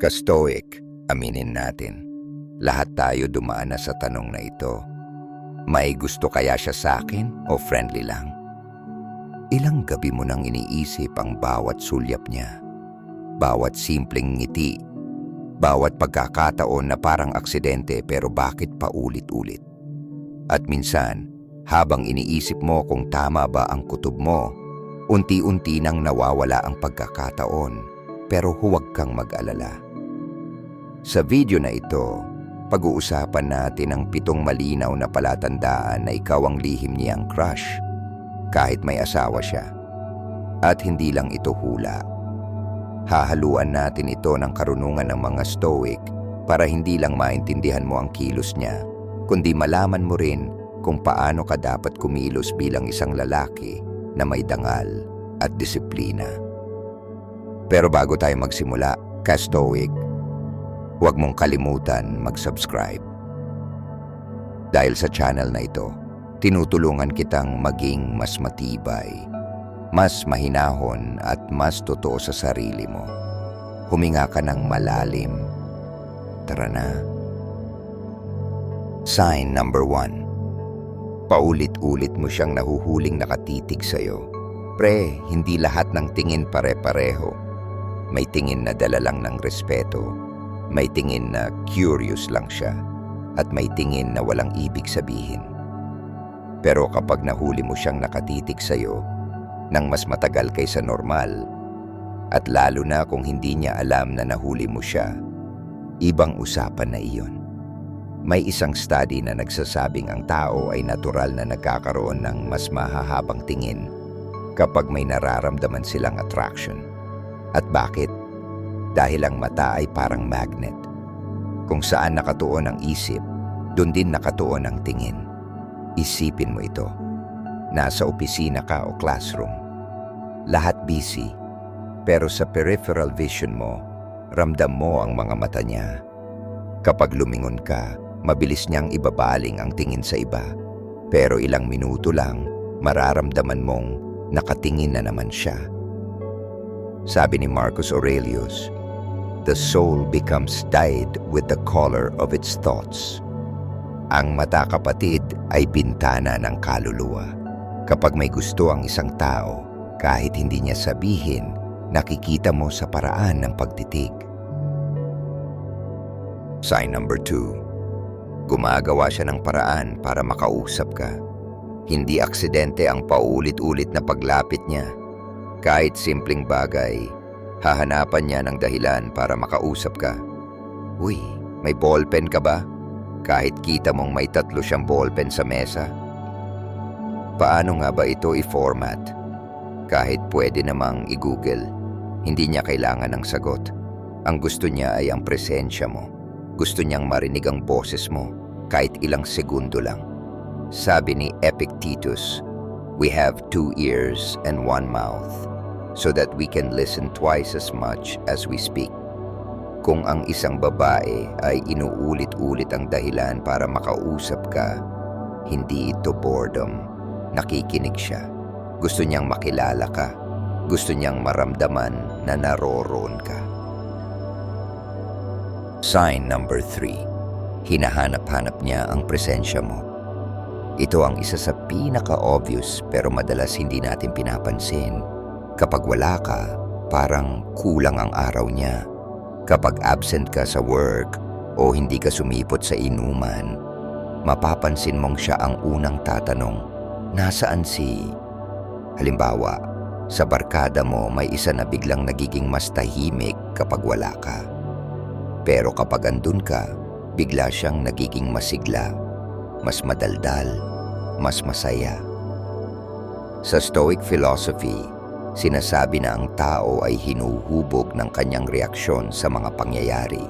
Ka-stoic, aminin natin. Lahat tayo dumaan na sa tanong na ito. May gusto kaya siya sa akin o friendly lang? Ilang gabi mo nang iniisip ang bawat sulyap niya. Bawat simpleng ngiti. Bawat pagkakataon na parang aksidente pero bakit paulit-ulit? At minsan, habang iniisip mo kung tama ba ang kutob mo, unti-unti nang nawawala ang pagkakataon pero huwag kang mag-alala. Sa video na ito, pag-uusapan natin ang pitong malinaw na palatandaan na ikaw ang lihim niyang crush kahit may asawa siya. At hindi lang ito hula. Hahaluan natin ito ng karunungan ng mga stoic para hindi lang maintindihan mo ang kilos niya, kundi malaman mo rin kung paano ka dapat kumilos bilang isang lalaki na may dangal at disiplina. Pero bago tayo magsimula, ka-stoic, huwag mong kalimutan mag-subscribe. Dahil sa channel na ito, tinutulungan kitang maging mas matibay, mas mahinahon at mas totoo sa sarili mo. Huminga ka ng malalim. Tara na. Sign number one. Paulit-ulit mo siyang nahuhuling nakatitig sa'yo. Pre, hindi lahat ng tingin pare-pareho. May tingin na dala lang ng respeto. May tingin na curious lang siya. At may tingin na walang ibig sabihin. Pero kapag nahuli mo siyang nakatitig sa'yo, nang mas matagal kaysa normal, at lalo na kung hindi niya alam na nahuli mo siya, ibang usapan na iyon. May isang study na nagsasabing ang tao ay natural na nagkakaroon ng mas mahahabang tingin kapag may nararamdaman silang attraction. At bakit? Dahil ang mata ay parang magnet. Kung saan nakatuon ang isip, doon din nakatuon ang tingin. Isipin mo ito. Nasa opisina ka o classroom. Lahat busy. Pero sa peripheral vision mo, ramdam mo ang mga mata niya. Kapag lumingon ka, mabilis niyang ibabaling ang tingin sa iba. Pero ilang minuto lang, mararamdaman mong nakatingin na naman siya. Sabi ni Marcus Aurelius, The soul becomes dyed with the color of its thoughts. Ang mata kapatid ay bintana ng kaluluwa. Kapag may gusto ang isang tao, kahit hindi niya sabihin, nakikita mo sa paraan ng pagtitig. Sign number two. Gumagawa siya ng paraan para makausap ka. Hindi aksidente ang paulit-ulit na paglapit niya. Kahit simpleng bagay, hahanapan niya ng dahilan para makausap ka. Uy, may ballpen ka ba? Kahit kita mong may tatlo siyang ballpen sa mesa. Paano nga ba ito i-format? Kahit pwede namang i-google, hindi niya kailangan ng sagot. Ang gusto niya ay ang presensya mo. Gusto niyang marinig ang boses mo kahit ilang segundo lang. Sabi ni Epictetus, We have two ears and one mouth, so that we can listen twice as much as we speak. Kung ang isang babae ay inuulit-ulit ang dahilan para makausap ka, hindi ito boredom. Nakikinig siya. Gusto niyang makilala ka. Gusto niyang maramdaman na naroroon ka. Sign number three. Hinahanap-hanap niya ang presensya mo. Ito ang isa sa pinaka-obvious pero madalas hindi natin pinapansin. Kapag wala ka, parang kulang ang araw niya. Kapag absent ka sa work o hindi ka sumipot sa inuman, mapapansin mong siya ang unang tatanong, nasaan si... Halimbawa, sa barkada mo may isa na biglang nagiging mas tahimik kapag wala ka. Pero kapag andun ka, bigla siyang nagiging masigla, mas madaldal, mas masaya. Sa Stoic philosophy, sinasabi na ang tao ay hinuhubog ng kanyang reaksyon sa mga pangyayari.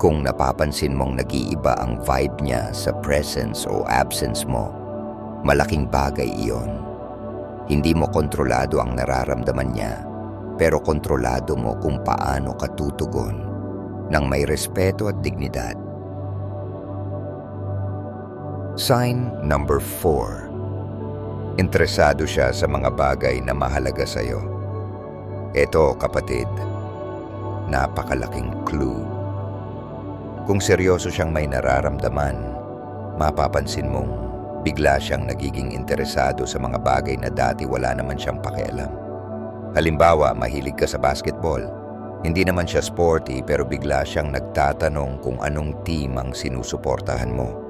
Kung napapansin mong nag-iiba ang vibe niya sa presence o absence mo, malaking bagay iyon. Hindi mo kontrolado ang nararamdaman niya, pero kontrolado mo kung paano ka tutugon ng may respeto at dignidad. Sign number 4. Interesado siya sa mga bagay na mahalaga sa iyo. Ito, kapatid, napakalaking clue. Kung seryoso siyang may nararamdaman, mapapansin mong bigla siyang nagiging interesado sa mga bagay na dati wala naman siyang pakialam. Halimbawa, mahilig ka sa basketball. Hindi naman siya sporty pero bigla siyang nagtatanong kung anong team ang sinusuportahan mo.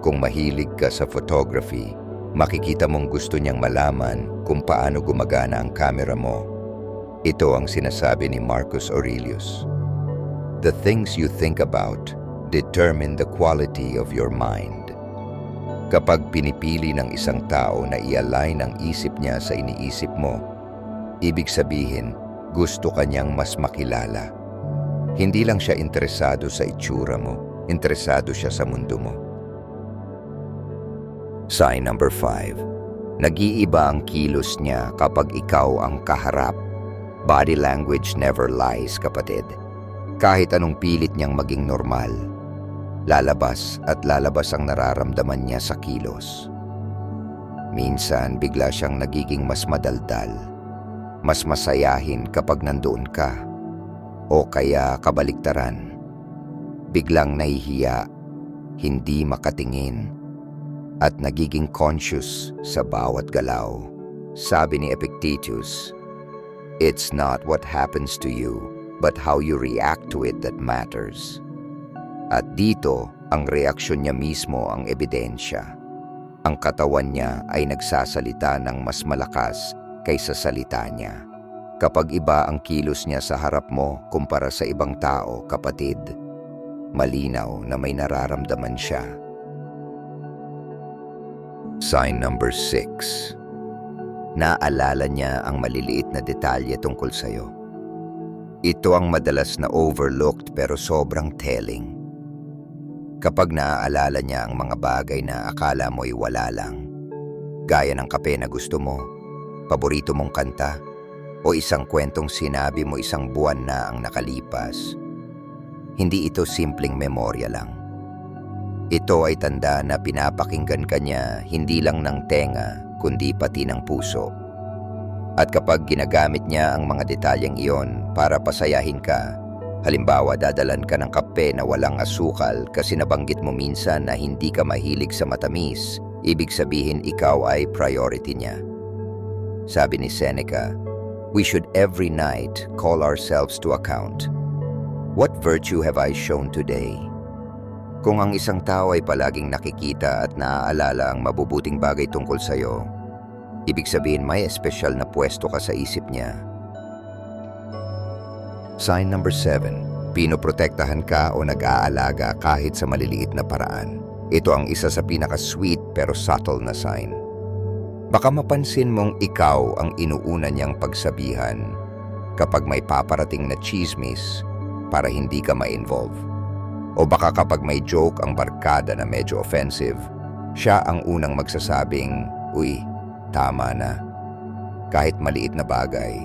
Kung mahilig ka sa photography, makikita mong gusto niyang malaman kung paano gumagana ang camera mo. Ito ang sinasabi ni Marcus Aurelius. The things you think about determine the quality of your mind. Kapag pinipili ng isang tao na i-align ang isip niya sa iniisip mo, ibig sabihin, gusto kanyang mas makilala. Hindi lang siya interesado sa itsura mo, interesado siya sa mundo mo. Sign number 5. Nag-iiba ang kilos niya kapag ikaw ang kaharap. Body language never lies, kapatid. Kahit anong pilit niyang maging normal, lalabas at lalabas ang nararamdaman niya sa kilos. Minsan bigla siyang nagiging mas madaldal, mas masayahin kapag nandoon ka, o kaya kabaliktaran. Biglang nahihiya, hindi makatingin, at nagiging conscious sa bawat galaw. Sabi ni Epictetus, It's not what happens to you, but how you react to it that matters. At dito, ang reaksyon niya mismo ang ebidensya. Ang katawan niya ay nagsasalita ng mas malakas kaysa salita niya. Kapag iba ang kilos niya sa harap mo kumpara sa ibang tao, kapatid, malinaw na may nararamdaman siya. Sign number 6. Naalala niya ang maliliit na detalye tungkol sa'yo. Ito ang madalas na overlooked pero sobrang telling. Kapag naaalala niya ang mga bagay na akala mo'y wala lang, gaya ng kape na gusto mo, paborito mong kanta, o isang kwentong sinabi mo isang buwan na ang nakalipas, hindi ito simpleng memorya lang. Ito ay tanda na pinapakinggan ka niya hindi lang ng tenga kundi pati ng puso. At kapag ginagamit niya ang mga detalyeng iyon para pasayahin ka, halimbawa dadalan ka ng kape na walang asukal kasi nabanggit mo minsan na hindi ka mahilig sa matamis, ibig sabihin ikaw ay priority niya. Sabi ni Seneca, we should every night call ourselves to account. What virtue have I shown today? Kung ang isang tao ay palaging nakikita at naaalala ang mabubuting bagay tungkol sa'yo, ibig sabihin may espesyal na pwesto ka sa isip niya. Sign number 7. Pinoprotektahan ka o nag-aalaga kahit sa maliliit na paraan. Ito ang isa sa pinaka-sweet pero subtle na sign. Baka mapansin mong ikaw ang inuuna niyang pagsabihan kapag may paparating na chismis para hindi ka ma-involve. O baka kapag may joke ang barkada na medyo offensive, siya ang unang magsasabing, Uy, tama na. Kahit maliit na bagay,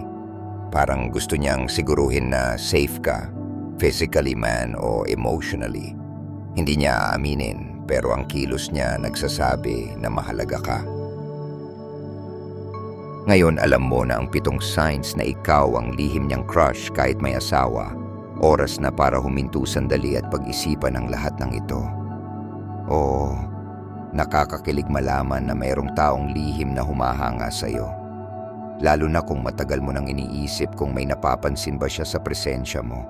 parang gusto niyang siguruhin na safe ka, physically man o emotionally. Hindi niya aaminin pero ang kilos niya nagsasabi na mahalaga ka. Ngayon alam mo na ang pitong signs na ikaw ang lihim niyang crush kahit may asawa Oras na para huminto sandali at pag-isipan ang lahat ng ito. Oo, nakakakilig malaman na mayroong taong lihim na humahanga sa iyo. Lalo na kung matagal mo nang iniisip kung may napapansin ba siya sa presensya mo.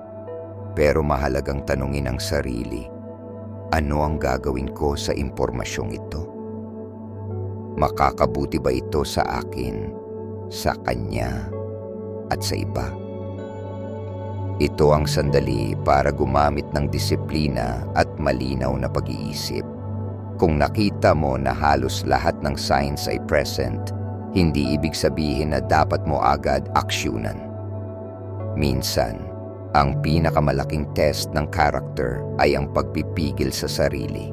Pero mahalagang tanungin ang sarili, ano ang gagawin ko sa impormasyong ito? Makakabuti ba ito sa akin, sa kanya, at sa iba? Ito ang sandali para gumamit ng disiplina at malinaw na pag-iisip. Kung nakita mo na halos lahat ng signs ay present, hindi ibig sabihin na dapat mo agad aksyonan. Minsan, ang pinakamalaking test ng character ay ang pagpipigil sa sarili.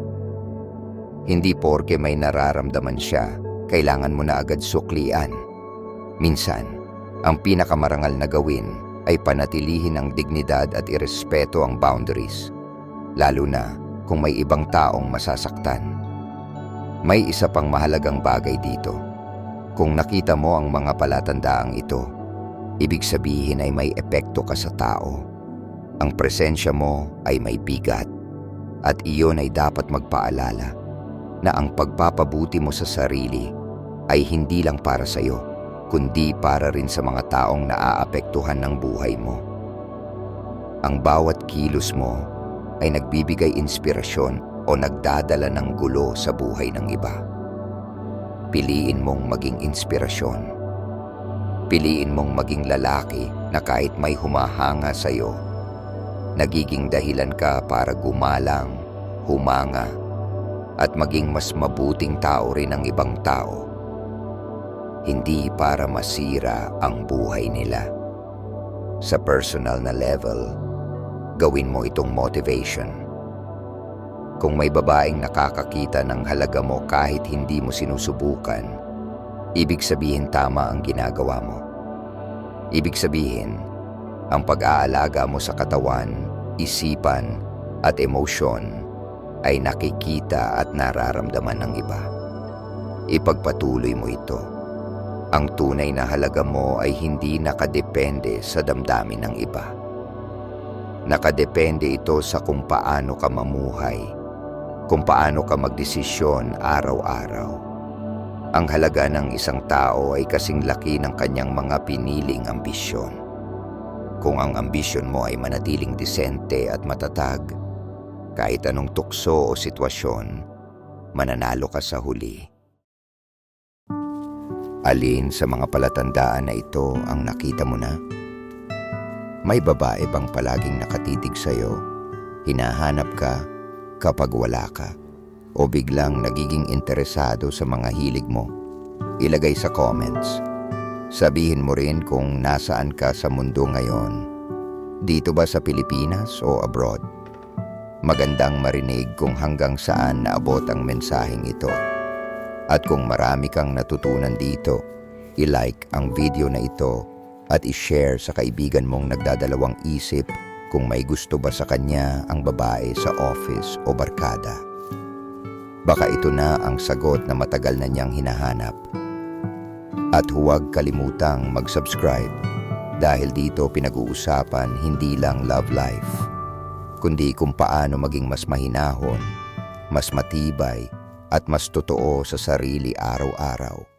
Hindi porke may nararamdaman siya, kailangan mo na agad suklian. Minsan, ang pinakamarangal na gawin ay panatilihin ang dignidad at irespeto ang boundaries, lalo na kung may ibang taong masasaktan. May isa pang mahalagang bagay dito. Kung nakita mo ang mga palatandaang ito, ibig sabihin ay may epekto ka sa tao. Ang presensya mo ay may bigat at iyon ay dapat magpaalala na ang pagpapabuti mo sa sarili ay hindi lang para sa iyo, kundi para rin sa mga taong naaapektuhan ng buhay mo. Ang bawat kilos mo ay nagbibigay inspirasyon o nagdadala ng gulo sa buhay ng iba. Piliin mong maging inspirasyon. Piliin mong maging lalaki na kahit may humahanga sa iyo, nagiging dahilan ka para gumalang, humanga, at maging mas mabuting tao rin ang ibang tao. Hindi para masira ang buhay nila. Sa personal na level, gawin mo itong motivation. Kung may babaeng nakakakita ng halaga mo kahit hindi mo sinusubukan, ibig sabihin tama ang ginagawa mo. Ibig sabihin, ang pag-aalaga mo sa katawan, isipan, at emosyon ay nakikita at nararamdaman ng iba. Ipagpatuloy mo ito. Ang tunay na halaga mo ay hindi nakadepende sa damdamin ng iba. Nakadepende ito sa kung paano ka mamuhay, kung paano ka magdesisyon araw-araw. Ang halaga ng isang tao ay kasing laki ng kanyang mga piniling ambisyon. Kung ang ambisyon mo ay manatiling disente at matatag, kahit anong tukso o sitwasyon, mananalo ka sa huli. Alin sa mga palatandaan na ito ang nakita mo na? May babae bang palaging nakatitig sa'yo, hinahanap ka kapag wala ka, o biglang nagiging interesado sa mga hilig mo? Ilagay sa comments. Sabihin mo rin kung nasaan ka sa mundo ngayon. Dito ba sa Pilipinas o abroad? Magandang marinig kung hanggang saan naabot ang mensaheng ito. At kung marami kang natutunan dito, i-like ang video na ito at i-share sa kaibigan mong nagdadalawang isip kung may gusto ba sa kanya ang babae sa office o barkada. Baka ito na ang sagot na matagal na niyang hinahanap. At huwag kalimutang mag-subscribe dahil dito pinag-uusapan hindi lang love life, kundi kung paano maging mas mahinahon, mas matibay, at mas totoo sa sarili araw-araw.